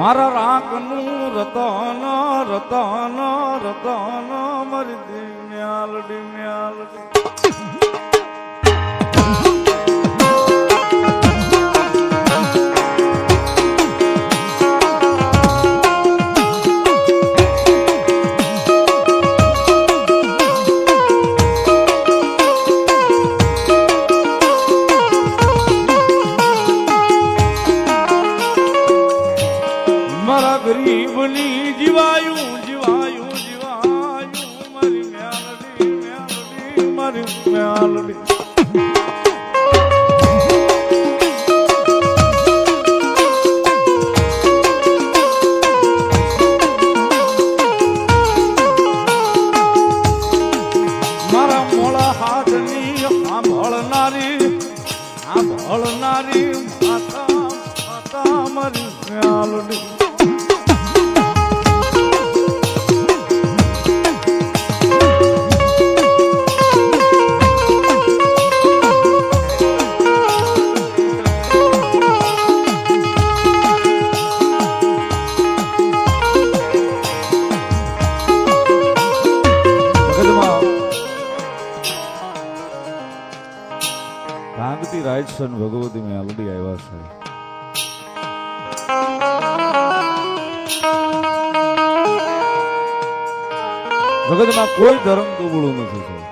મારા રાકનું રતન રતન રતન મારી દિમ્યાલડી મ્યાલડી. રાજસન ભગવતી મેલડી આવ્યા છે જગતમાં કોઈ ધર્મ દુબળું નથી.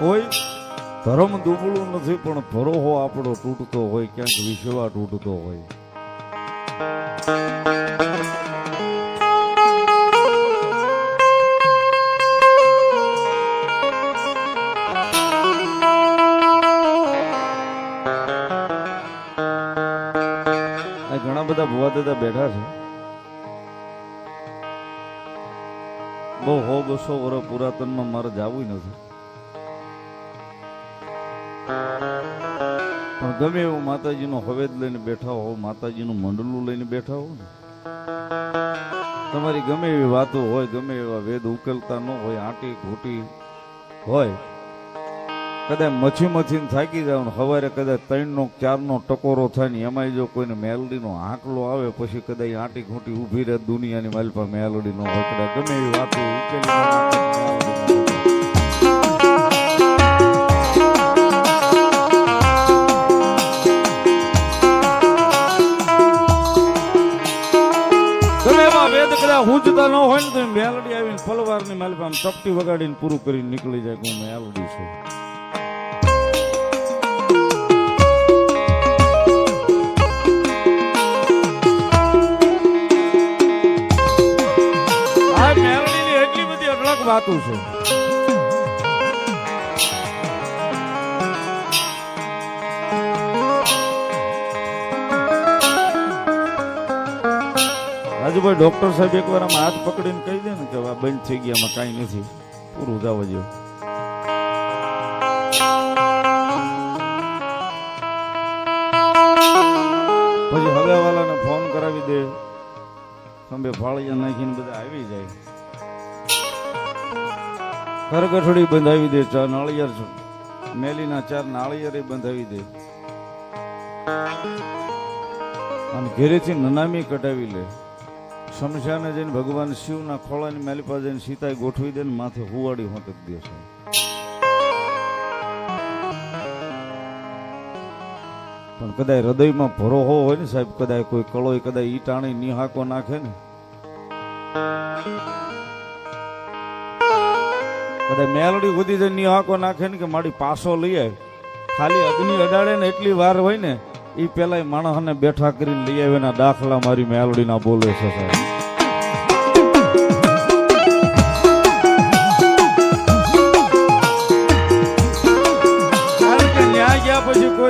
કોઈ ધર્મ દુબળું નથી, પણ ભરોહો આપણો તૂટતો હોય, ક્યાંક વિશ્વા તૂટતો હોય ઘણા બધા ભુવા દાદા બેઠા છે. બહુ હો બસો વર્ષ પુરાતનમાં મારે જવું નથી. પણ ગમે એવું માતાજીનો હવેદ લઈને બેઠા હો, માતાજીનું મંડલું લઈને બેઠા હો ને. તમારી ગમે એવી વાતો હોય, ગમે એવા વેદ ઉકેલતા ન હોય, આંટી ઘૂંટી હોય કદાચ મછી મથીને થાકી જાવ સવારે કદાચ ત્રણનો ચારનો ટકોરો થાય ને એમાંય જો કોઈને મેલડીનો આંકલો આવે, પછી કદાચ આંટી ઘૂંટી ઊભી રહે દુનિયાની માલપા મેલડી નો હોય કદાચ ગમે એવી વાતો ઉકેલી મેલડીનો હુંજતા ન હોય ને તો મેલડી આવીને ફલવારની માલપા ટપટી વગાડીને પૂરું કરીને નીકળી જાય હું મેલડી છું. અઢળક વાતો છે. રાજુભાઈ ડોક્ટર સાહેબ એકવાર આમ હાથ પકડીને કહી દે ને કે આ બંધ થઈ ગયા, આમાં કાંઈ નથી. પૂરું જવા જેવું પછી હવેવાલાને ફોન કરાવી દે. ખંભે ફાળિયા નાખીને બધા આવી જાય. કરગઠડી બંધાવી દે ચાર નાળિયેર. મેલીના ચાર નાળિયેર બંધાવી દે. અને ઘેરેથી નનામી કટાવી લે. શમશાને જઈને ભગવાન શિવના ખોળાની મેલી પાસે જઈને સીતાએ ગોઠવી દે ને માથે હુવાડી હોતક દે છે. પણ કદાચ હૃદયમાં ભરોહો હોય ને સાહેબ કદાચ કોઈ કળોય કદાચ ઈ ટાણી નિહાકો નાખે ને. કદાચ મેલડી સુધી જઈને નિહાકો નાખે ને કે મારી પાસો લઈ આવે ખાલી અગ્નિ અડાડે ને એટલી વાર હોય ને એ પેલા માણસને બેઠા કરીને લઈ આવે ના દાખલા મારી મેલડીના બોલે છે સાહેબ.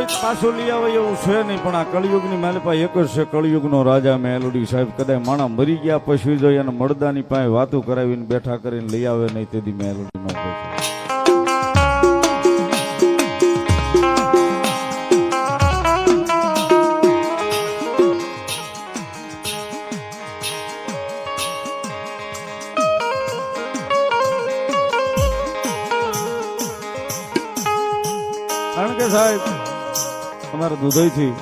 પછી કોઈ પાછું લઈ આવે એવું છે નહીં, પણ આ કળિયુગની માલિપા એક જ છે. કળિયુગનો રાજા મેલડી સાહેબ કદાચ માણા મરી ગયા પછી જો અને મળદાની પાસે વાતો કરાવીને બેઠા કરીને લઈ આવે નહીં, તેથી મેલડી કારણ કે સાહેબ અમારા દુધઈથી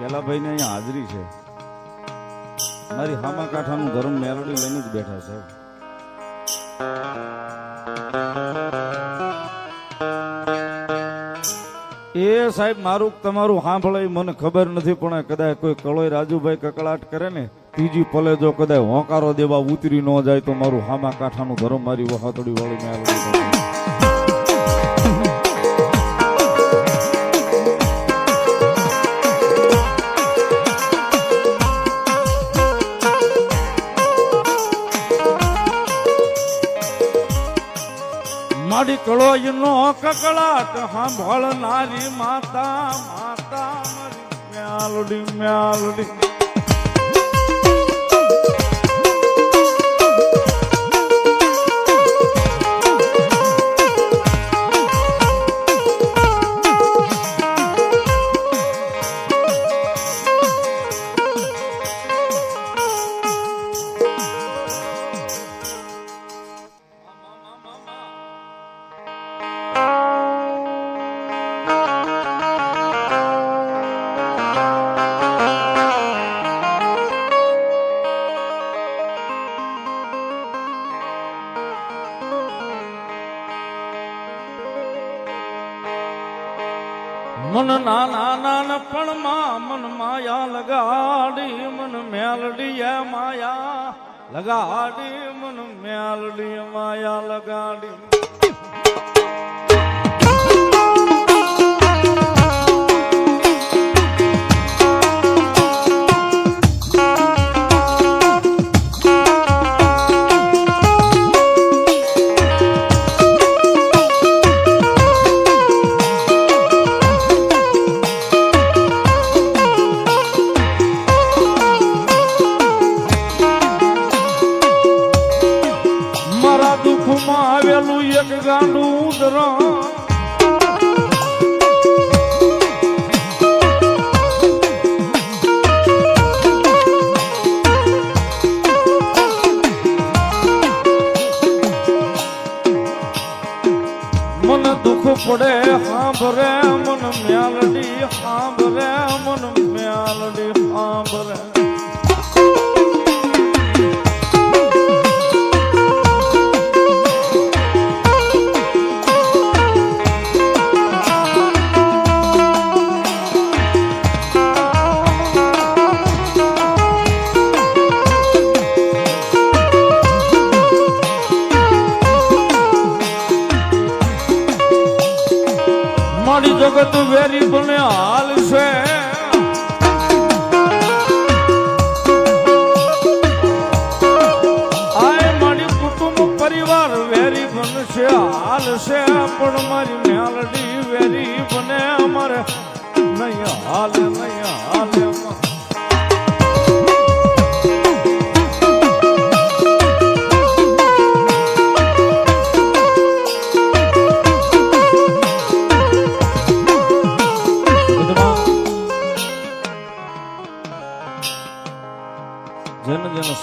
પેલા ભાઈને અહીંયા હાજરી છે. મારી હામા કાંઠાનું ગરમ મેલડી લઈને જ બેઠા છે. એ સાહેબ, મારું તમારું સાંભળે મને ખબર નથી, પણ કદાચ કોઈ કળોય રાજુભાઈ કકળાટ કરે ને, ત્રીજી પલે જો કદાચ હોંકારો દેવા ઉતરી ન જાય તો મારું હામા કાંઠાનું ગરમ મારી વહાતડી વાળી મેલડી મારી કળોયનો કકળાટ સાંભળનારી માતા માતા મારી મ્યાલડી મ્યાલડી. મન નાના નાનપણમાં મન માયા લગાડી મન મેલડી માયા લગાડી મન મેલડી માયા લગાડી.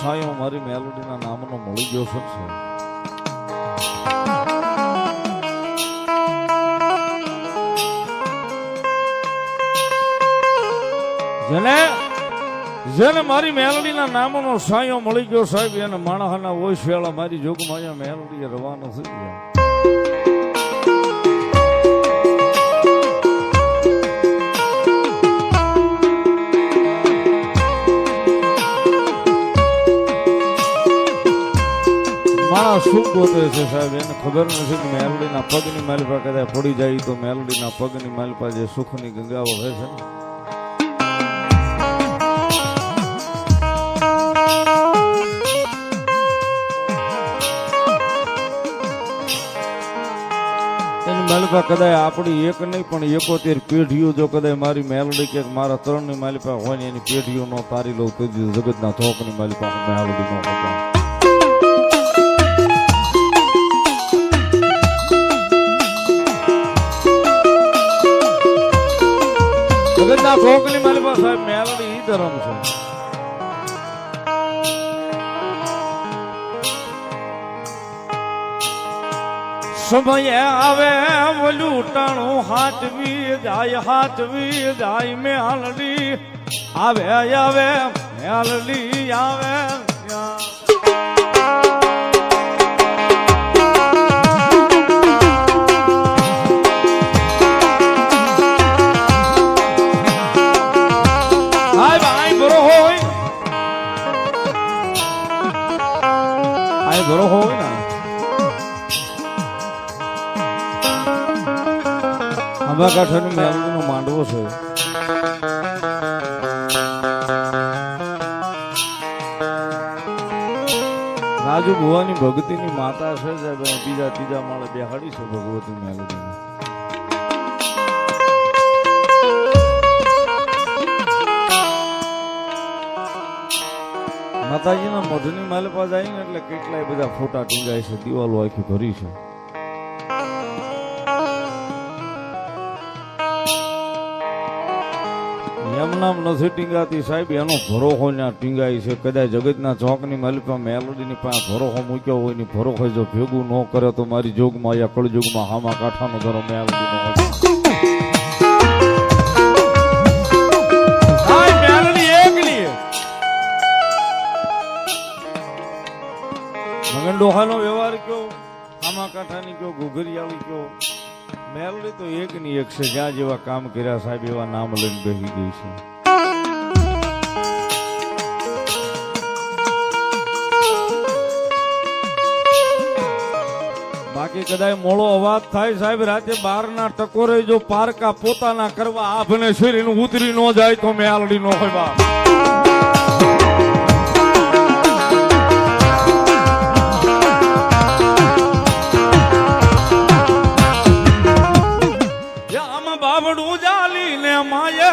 જેને મારી મેલોડીના નામનો મળી ગયો છે જેને જેને મારી મેલડીના નામનો સાયો મળી ગયો સાહેબ, એને માણસના ઓછ વેળા મારી જોગમાં અહીંયા મેલડી રવાનો થઈ ગયા. માણસ શું ગોતે છે સાહેબ? એને ખબર નથી કે મેલડીના પગની માલિપા કદાચ પડી જાય તો મેલડીના પગની માલિપા જે સુખની ગંગાઓ રહે છે ને. માલિપા કદાચ આપણી એક નહીં, પણ એકોતેર પેઢીઓ જો કદાચ મારી મેલડી કે મારા ત્રણની માલિપા હોય ને એની પેઢીઓ નો તારી લઉં તો જગતના થોકની માલિપા મેલડી નો જગતના થોકની મારી પાસે મેલડી ઈ ધર્મ છે. સમય આવે ઓલું ટાણું હાથવી જાય હાથવી જાય મેલડી. આવે આવે, મેલડી આવે. આંબા કાંઠાની મેલડીનો માંડવો છે. રાજુ ભુવાની ભક્તિની માતા છે સાહેબ બીજા ત્રીજા માળે બેહાડી છે ભગવતી મેલડી માતાજીના મઢની માલ પાસે આવીને એટલે કેટલાય બધા ફોટા ટૂંગાય છે, દિવાલો આખી ભરી છે. એમ નામ નથી ટીંગાતી સાહેબ એનો ભરોહો ત્યાં ટીંગાય છે. કદાચ જગતના ચોકની માલિકા મેલોડીની પાસે ભરોહો મૂક્યો હોય ને ભરોહો જો ભેગું ન કરે તો મારી જોગમાં યા કળજોગમાં હામા કાંઠાનો ધરો મેલોડીનો મગન ડોહાનો વ્યવહાર કયો? આમા કાંઠાની કયો? આવી કયો? મેલડી તો એક ની એક છે, જ્યાં જેવા કામ કર્યા સાહેબ, એવા નામ લઈને બેસી ગઈ છે. બાકી કદાચ મોડો અવાજ થાય સાહેબ, રાતે બાર ના ટકોરે જો પારકા પોતાના કરવા આભને શરીર ઉતરી ન જાય તો મેલડી નો હોય બાપ. બાવડું જાલી ને માએ